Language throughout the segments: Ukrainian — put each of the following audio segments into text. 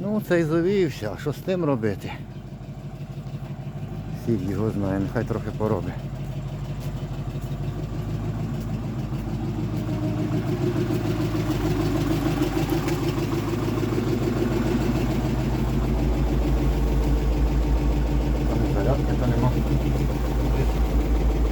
Ну, цей завівся, а що з тим робити? Сів його знає, нехай трохи поробить. Там і зарядки то нема.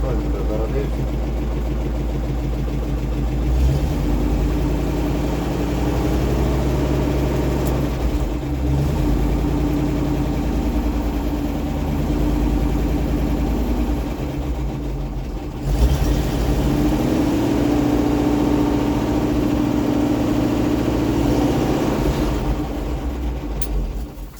Що він вже зародився?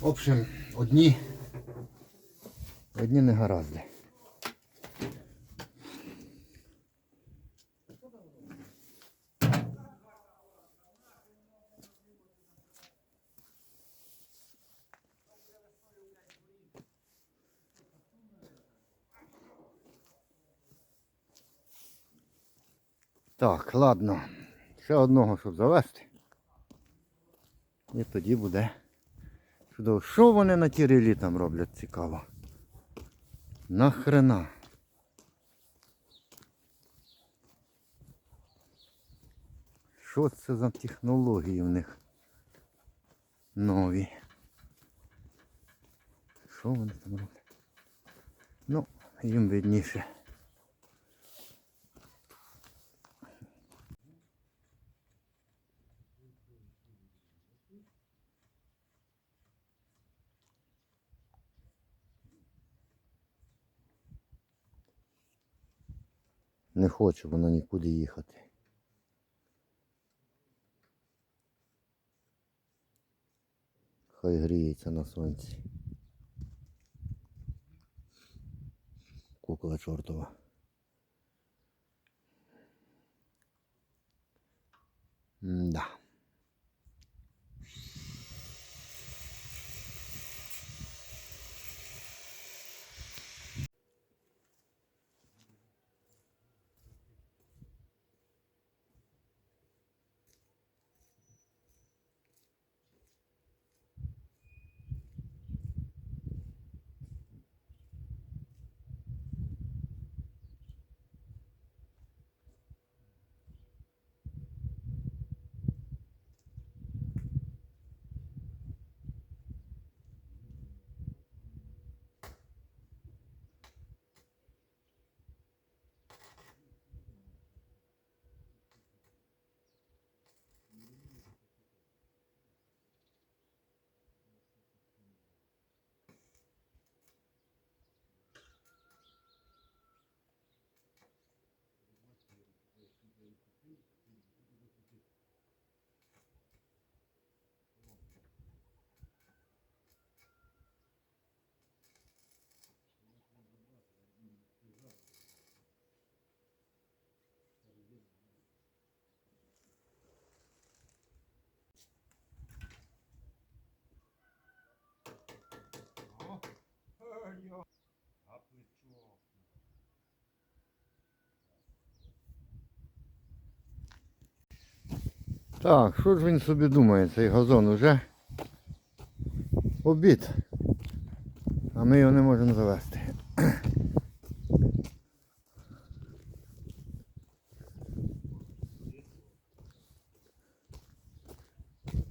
В общем, одні, одні не гаразди. Так, ладно. Ще одного, щоб завести. І тоді буде. Чудово. Що вони на ті релі там роблять цікаво? Нахрена? Що це за технології в них? Нові. Що вони там роблять? Ну, їм видніше. Не хоче воно нікуди їхати. Хай гріється на сонці. Кукла чортова. Да. Так, що ж він собі думає, цей газон уже обід. А ми його не можемо завести.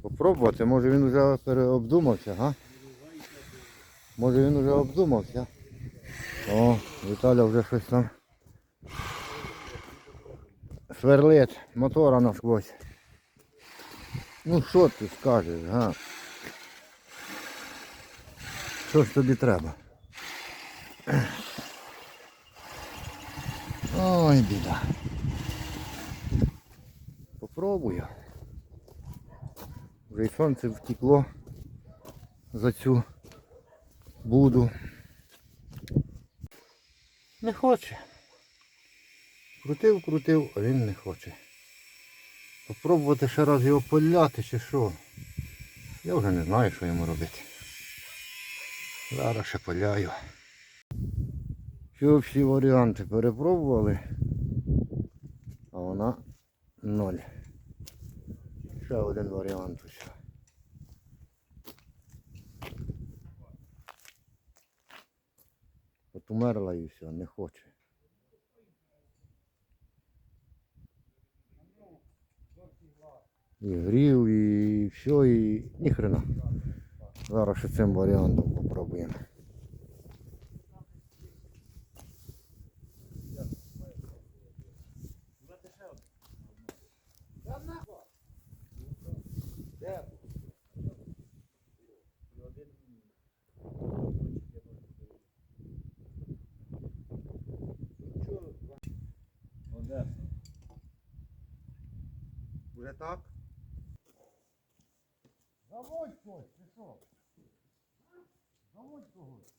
Попробувати, може він вже переобдумався, га? Може він вже обдумався. О, Віталя вже щось там сверлить мотора насквозь. Ну що ти скажеш, га? Що ж тобі треба? Ой, біда. Попробую. Вже й сонце втекло за цю буду. Не хоче. Крутив, крутив, а він не хоче. Попробувати ще раз його поляти чи що. Я вже не знаю, що йому робити. Зараз ще поляю. Що всі варіанти перепробували, а вона ноль. Ще один варіант ось. От умерла і все, не хоче. І грів, і все, і ніхрена. Зараз ще цим варіантом попробуємо. Уже так? Заводь когось, ти що? Заводь когось.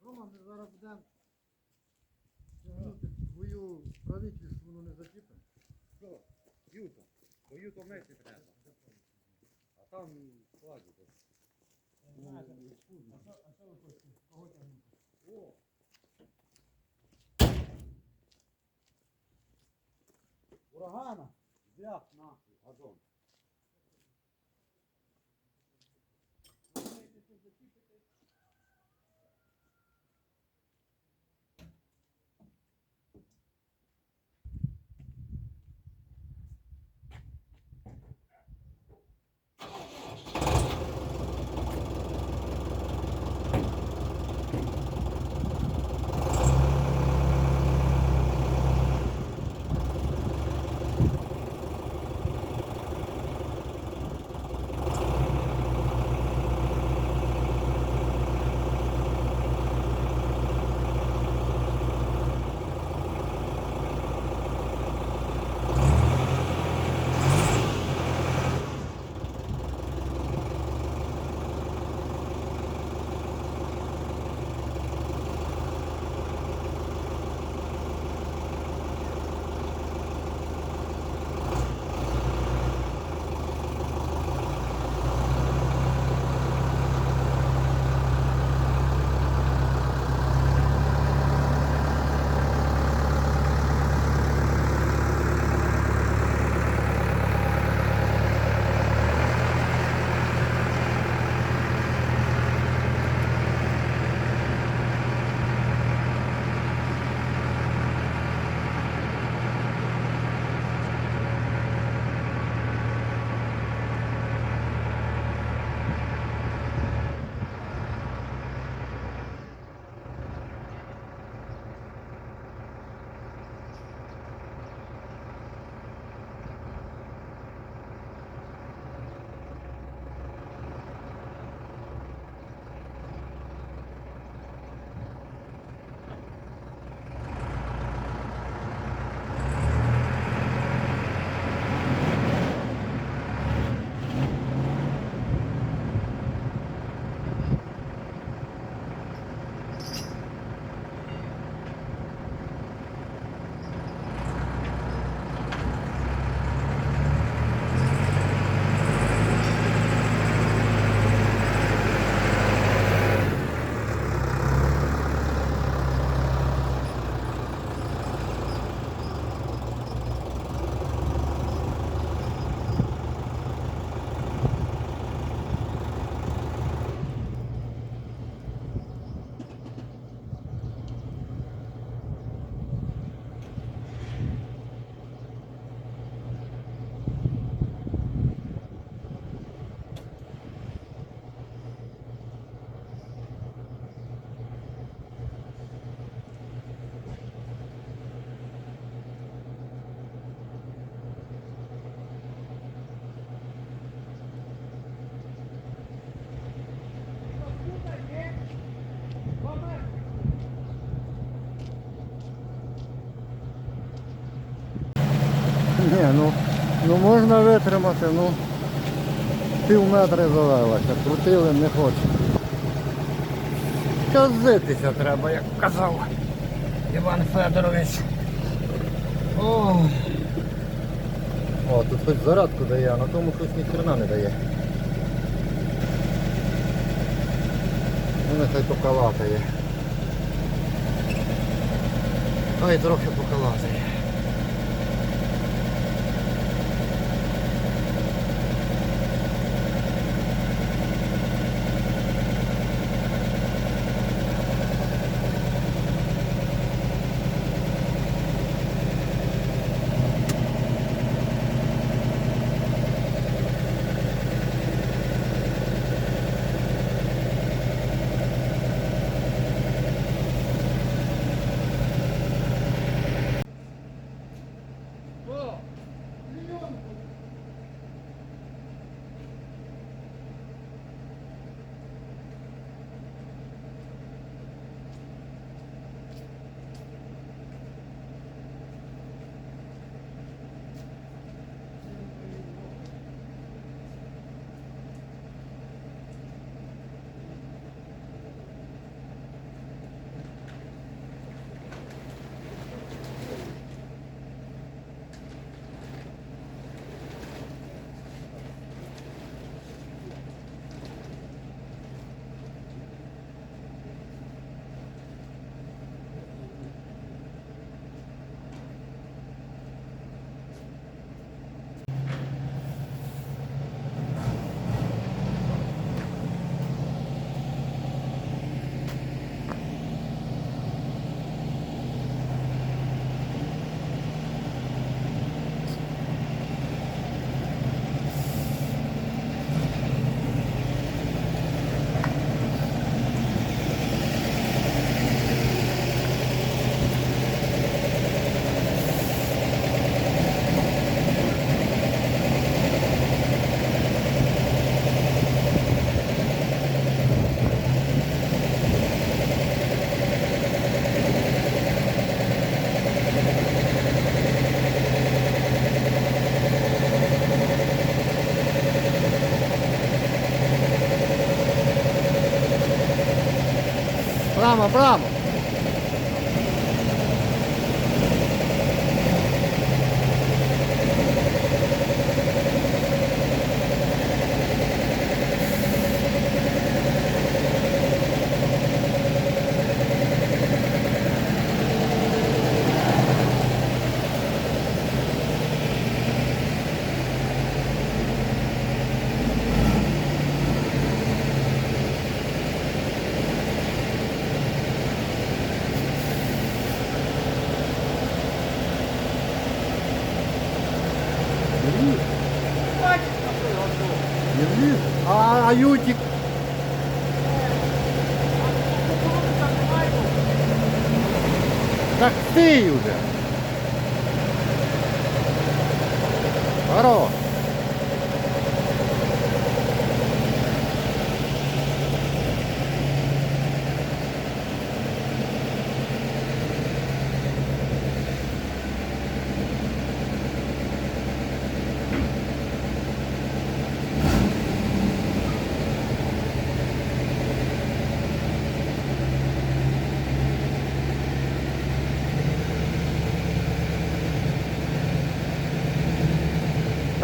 Рома, ми зараз будемо тягнути твою правительство, воно не зачіпимо. Що? Юто. Бо юто вместе треба. А там складі десь. Урагана. Взяв нахуй газон. Ні, ну, ну можна витримати, ну пів метри завелося, крутили не хоче. Казитися треба, як казав Іван Федорович. О, О тут хоч зарядку дає, а на тому щось ні хрена не дає. Ну нехай покалатає. Хай трохи покалатає. Bravo, bravo. А, ютик? Так ты уже. Хорош.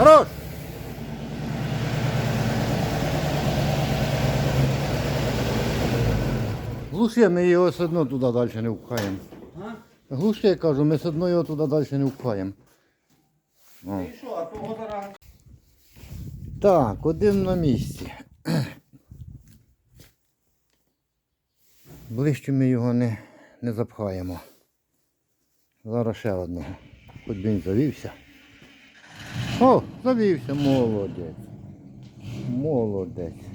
Хорош. Глуши, ми його все одно туди далі не впхаємо. А? Глуши, я кажу, ми все одно його туди далі не впхаємо. О. І що, а того? Так, один на місці. Ближче ми його не, не запхаємо. Зараз ще одного. Хоч він завівся. О, завівся, молодець. Молодець.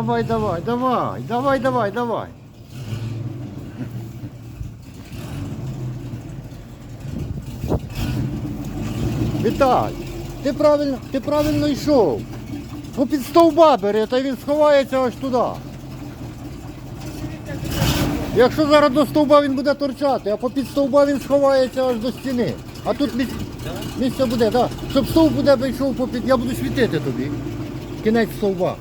Давай, давай, давай, давай, давай, давай. Віталь, ти правильно, ти правильно йшов. Ну під стовба бери, та він сховається аж туди. Якщо зараз до стовба він буде торчати, а попід стовба він сховається аж до стіни. А тут місце, місце буде, так. Щоб стовп буде вийшов попід, я буду світити тобі. Кінець стовба.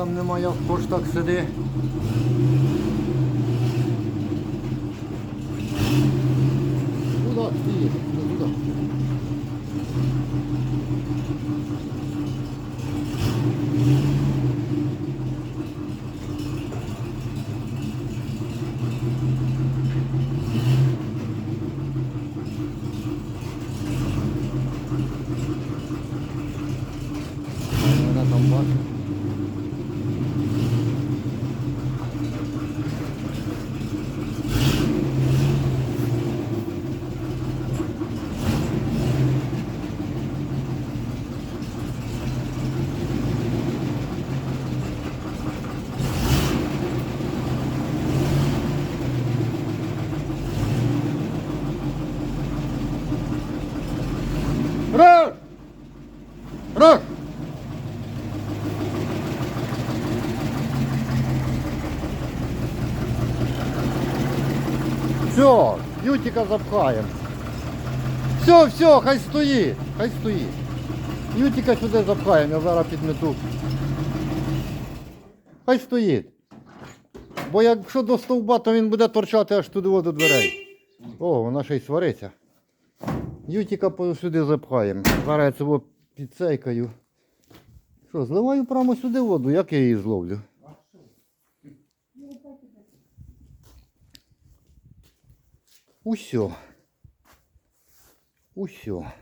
Там немає, в так сиди. Куда ти їдеш? Ну, куди? Вона там бачить. Прош! Все, Ютика запхаємо. Все, все, хай стоїть, хай стоїть. Ютика сюди запхаємо, я зараз підмету. Хай стоїть. Бо якщо до стовба, то він буде торчати аж туди до дверей. О, вона ще й свариться. Ютика сюди запхаємо. Зараз я цього підцейкаю. Що, зливаю прямо сюди воду, як я її зловлю? Усьо. Усьо.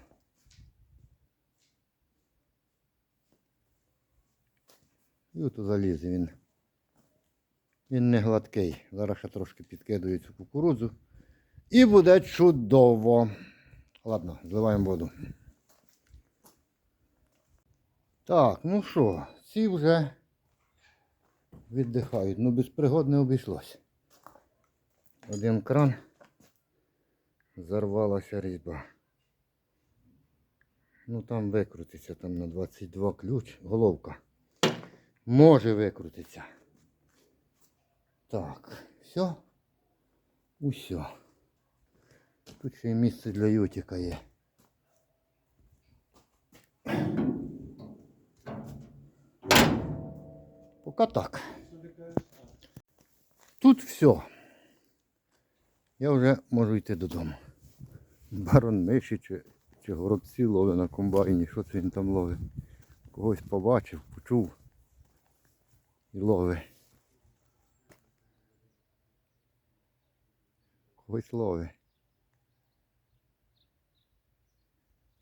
І от залізе він. Він не гладкий. Зараз ще трошки підкидаю цю кукурудзу. І буде чудово. Ладно, зливаємо воду. Так, ну що, ці вже віддихають. Ну без пригод не обійшлось. Один кран. Зарвалася різьба. Ну там викрутиться, там на 22 ключ, головка. Може викрутиться. Так, все. Усьо. Тут ще й місце для ютика є. Поки так. Тут все. Я вже можу йти додому. Барон миші чи, чи горобці ловить на комбайні. Що це він там ловить? Когось побачив, почув і ловить. Когось ловить.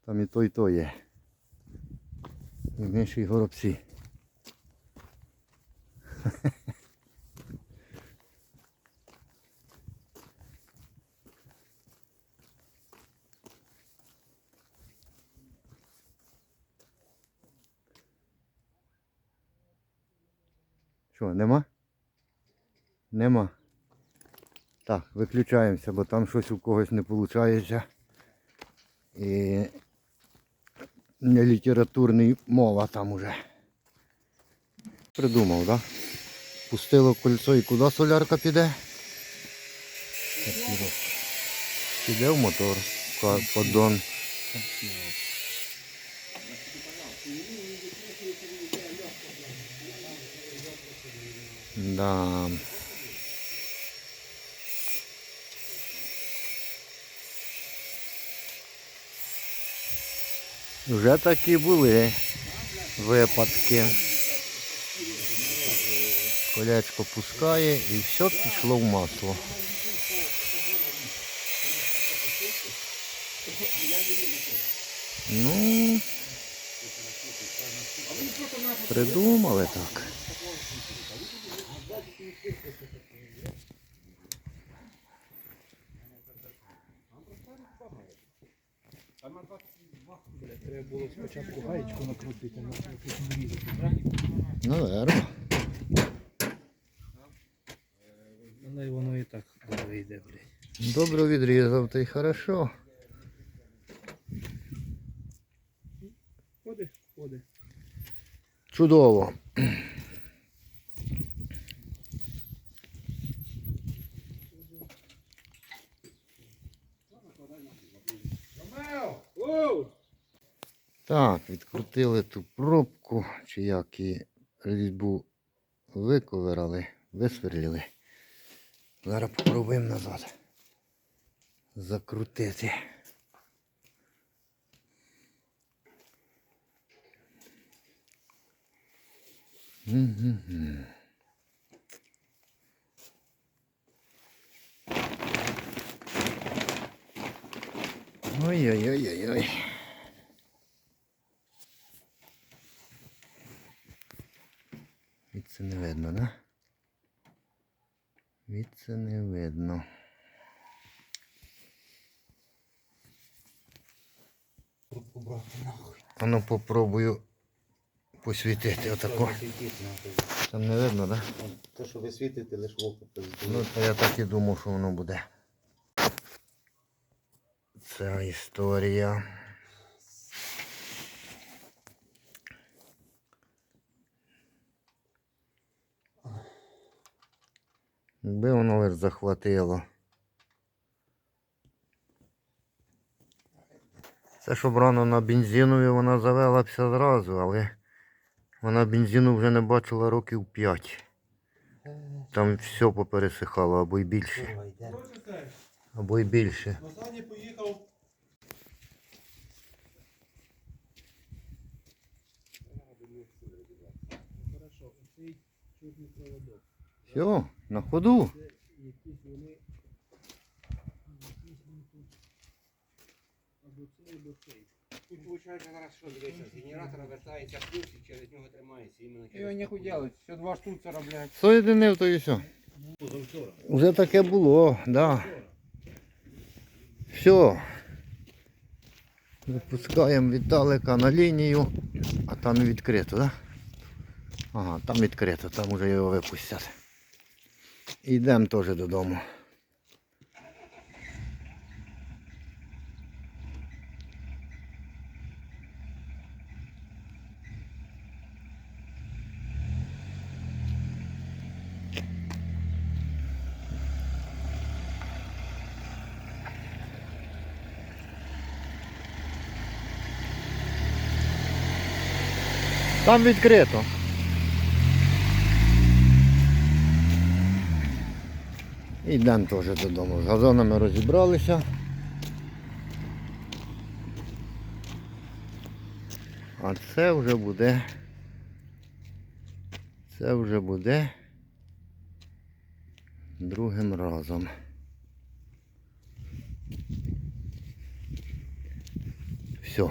Там і то, і то є. І миші, і горобці. Що, нема? Нема. Так, виключаємося, бо там щось у когось не виходить. І не літературний мова там уже. Придумав, так? Да? Пустило кольцо і куди солярка піде? Піде в мотор, поддон. Да. Вже такі були випадки. Колячко пускає і все пішло в масло. Ну, придумали так. Треба було спочатку гаєчку накрутити, на так? Наверно. Але воно і так добре йде, блядь. Добре відрізав, й хорошо. Ходи, ходи. Чудово. Так, відкрутили ту пробку, чи як і різьбу виковирали, висверлили. Зараз попробуємо назад. Закрутити. Мгм. Ой-ой-ой-ой-ой. Від це не видно, да? Від це не видно. А ну попробую посвітити отако. Там не видно, да? То, що ви світите, лише око Ну, я так і думав, що воно буде ця історія. Якби воно лише захватило. Це щоб рано на бензинові вона завелася зразу, але вона бензину вже не бачила років 5. Там все попересихало або й більше. Або й більше. Назані поїхав. Все, на ходу. Тут. Виходить зараз що дивися, з генератора вертається плюс і через нього тримається Його нехуй делать, все два штуцера, блядь. Соєдинив, то і все. Вже таке було, да. Все. Випускаємо Віталика на лінію, а там відкрито, да? Ага, там відкрито, там вже його випустять. Йдемо теж додому. Там відкрито. Йдемо теж додому. З газонами розібралися. А це вже буде. Це вже буде другим разом. Все.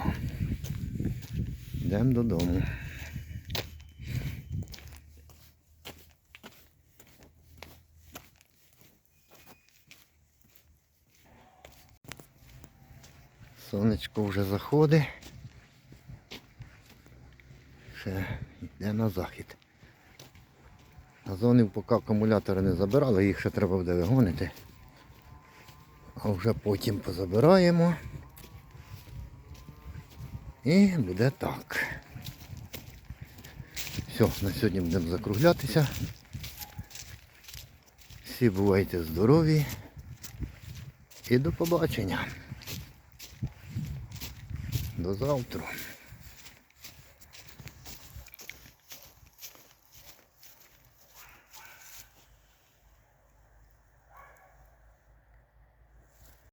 Йдемо додому. Сонечко вже заходить. Ще йде на захід. Газонів поки акумулятори не забирали, їх ще треба буде вигонити. А вже потім позабираємо. І буде так. Все, на сьогодні будемо закруглятися. Всі бувайте здорові і до побачення. До завтра.